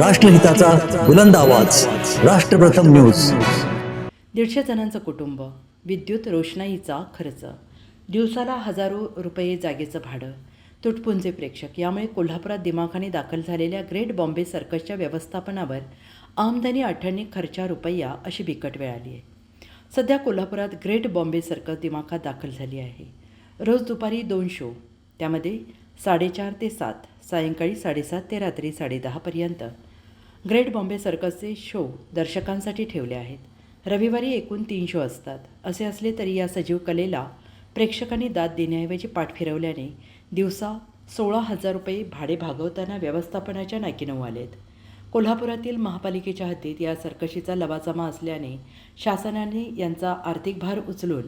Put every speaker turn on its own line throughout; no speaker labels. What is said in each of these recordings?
राष्ट्रहिताचा बुलंद आवाज. राष्ट्रप्रथम न्यूज.
दीडशे जणांचं कुटुंब विद्युत रोषणाईचा खर्च. दिवसाला हजारो रुपये जागेचं भाडं. तुटपुंजे प्रेक्षक यामुळे कोल्हापुरात दिमाखाने दाखल झालेल्या ग्रेट बॉम्बे सर्कसच्या व्यवस्थापनावर आमदनी अठ्ठ्याण्णव खर्चा रुपया अशी बिकट वेळ आली आहे. सध्या कोल्हापुरात ग्रेट बॉम्बे सर्कस दिमाखात दाखल झाली आहे. रोज दुपारी दोन शो त्यामध्ये साडेचार ते सात सायंकाळी साडेसात ते रात्री साडेदहापर्यंत ग्रेट बॉम्बे सर्कसचे शो दर्शकांसाठी ठेवले आहेत. रविवारी एकूण तीन शो असतात. असे असले तरी या सजीव कलेला प्रेक्षकांनी दाद देण्याऐवजी पाठ फिरवल्याने दिवसा सोळा हजार रुपये भाडे भागवताना व्यवस्थापनाच्या नाकीनऊ आलेत. कोल्हापुरातील महापालिकेच्या हद्दीत या सर्कशीचा लवाजमा असल्याने शासनाने यांचा आर्थिक भार उचलून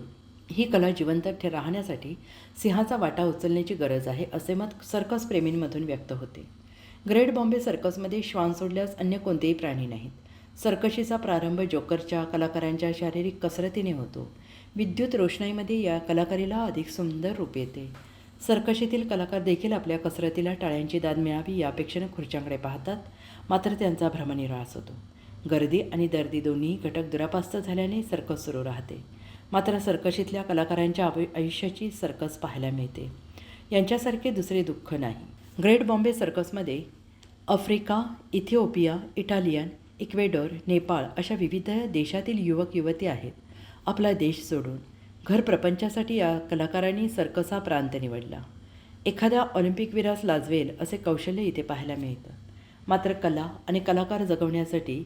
ही कला जिवंत ठे राहण्यासाठी सिंहाचा वाटा उचलण्याची गरज आहे असे मत सर्कसप्रेमींमधून व्यक्त होते. ग्रेट बॉम्बे सर्कसमध्ये श्वान सोडल्यास अन्य कोणतेही प्राणी नाहीत. सर्कशीचा प्रारंभ जोकरच्या कलाकारांच्या शारीरिक कसरतीने होतो. विद्युत रोषणाईमध्ये या कलाकारीला अधिक सुंदर रूप येते. सर्कशीतील कलाकार देखील आपल्या कसरतीला टाळ्यांची दाद मिळावी यापेक्षेने खुर्च्यांकडे पाहतात. मात्र त्यांचा भ्रमनिरास होतो. गर्दी आणि दर्दी दोन्ही घटक दुरापास्त झाल्याने सर्कस सुरू राहते. मात्र सर्कशीतल्या कलाकारांच्या आयुष्याची सर्कस पाहायला मिळते. यांच्यासारखे दुसरे दुःख नाही. Great Bombay सर्कसमध्ये Africa Ethiopia Italian Ecuador Nepal अशा विविध देशातील युवक युवती आहेत. आपला देश सोडून घर प्रपंचासाठी या कलाकारांनी सर्कस हा प्रांत निवडला. एखाद्या ऑलिम्पिक विरास लाजवेल असे कौशल्य इथे पाहायला मिळतं. मात्र कला आणि कलाकार जगवण्यासाठी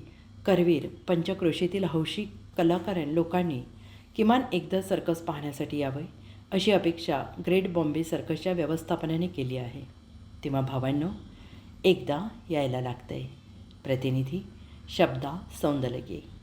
करवीर पंचक्रोशीतील हौशी कलाकार लोकांनी किमान एकदा सर्कस पाहण्यासाठी यावं अशी अपेक्षा ग्रेट बॉम्बे सर्कसच्या व्यवस्थापनाने केली आहे. तेव्हा भावांनो एकदा यायला लागतंय. प्रतिनिधी शब्दा सौंदलगे.